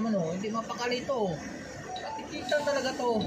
naman oh. Hindi mapakali to. Katikitan talaga to.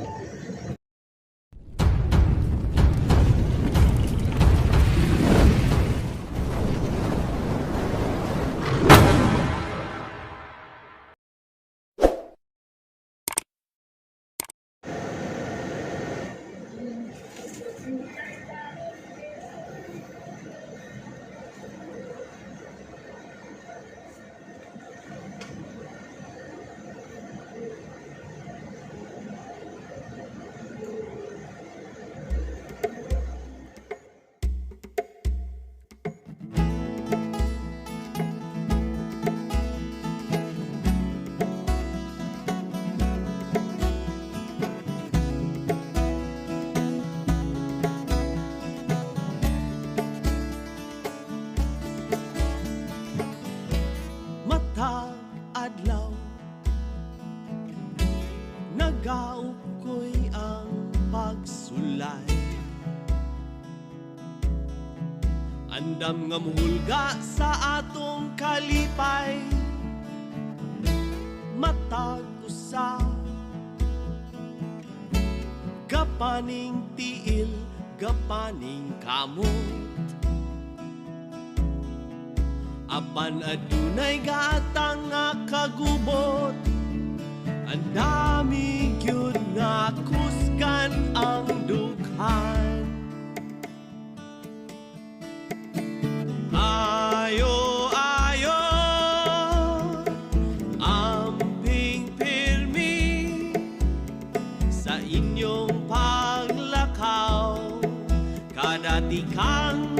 Andam nga sa atong kalipay matag usa gapaning tiil gapaning kamot. Apan adunay gatang nga kagubot Ang dami Vatikan.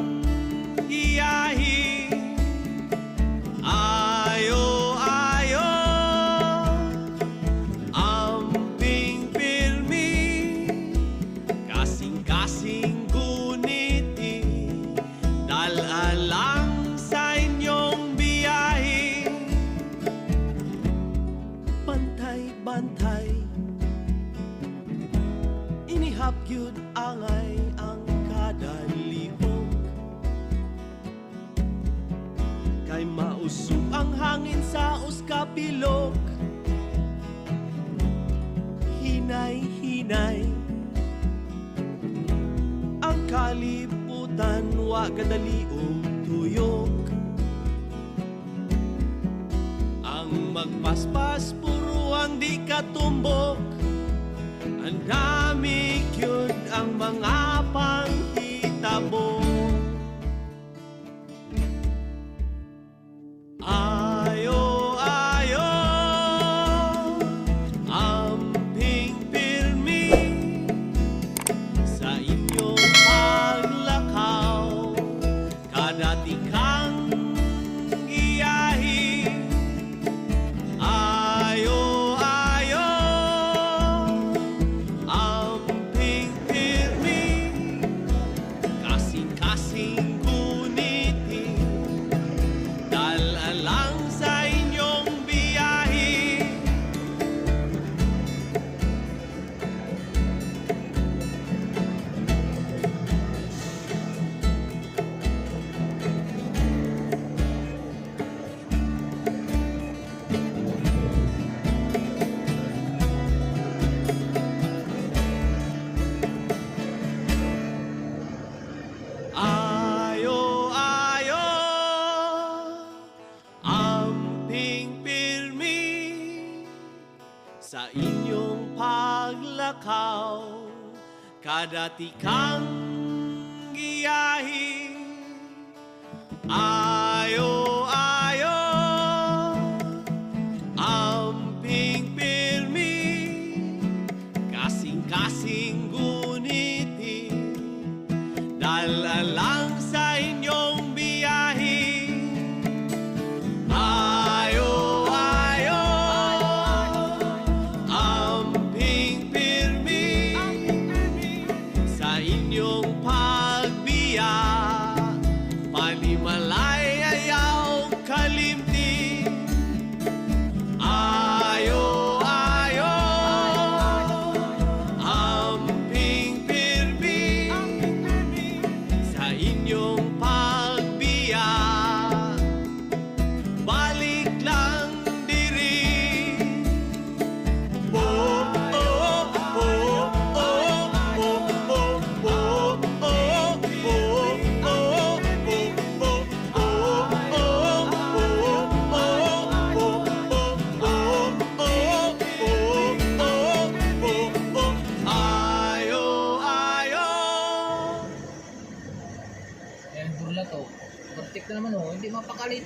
Kay mausog ang hangin sa uskapilok Hinay-hinay. Ang kaliputan wa kadali og tuyok. Ang magpaspas puro ang di katumbok Ang dami kyud ang mga panghitabo Sa inyong paglakaw. Kadati kang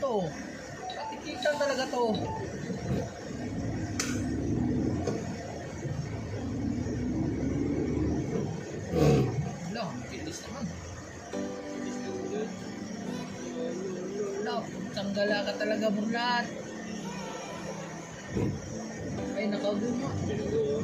to. Patikitan talaga to. Wala, pitis naman. Wala, tanggala ka talaga burlat. Ay, nakaguma. Ay,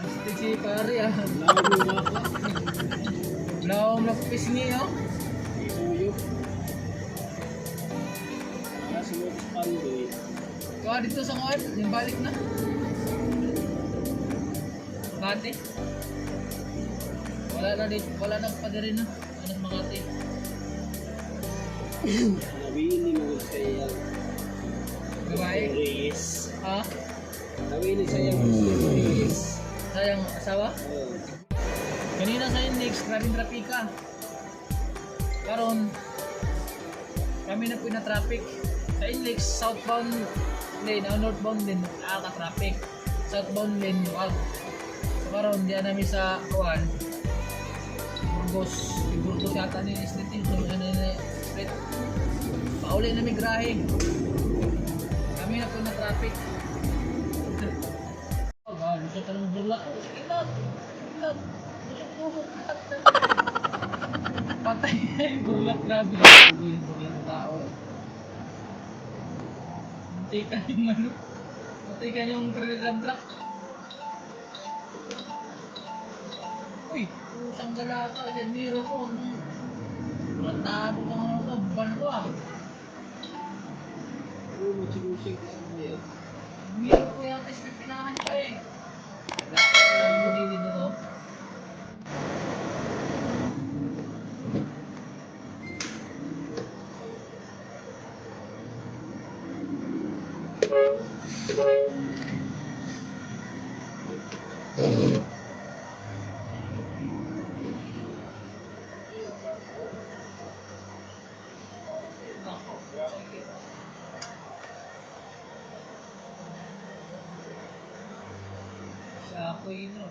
Astig si pare ah. Wala akong magpisngi oh. Kaya dito sa kuwan, yung balik na. Makati. Wala na dito, wala na pa rin na. Ano Makati. Nawili mo saya Babae. Reyes. Ha? Nawili saya Reyes. Sayang asawa? Kanina sa Index, grabing trapika. Karon, kami na po na traffic. Sa Index, southbound lane, o northbound lane, nakaka-traffic. Southbound lane, wag. So karon, diyan namin sa Kuan, Burgos, Burgos yata ni Street yun, so ano na street. Pauli na may grahe. Kami na po na traffic. Patay na yung burlak grabe. Grabe yung burlak ng tao. Patay ka yung ano. Patay ka yung trailer truck. Uy, pusang gala ka. Yan, miro ko. Matabo ka nga ito. Ban ko ah. Oh, machilusing ka sa mga yan. Miro ko yung pinahan ka eh. Alam mo dito to? Siya ako yun oh.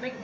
make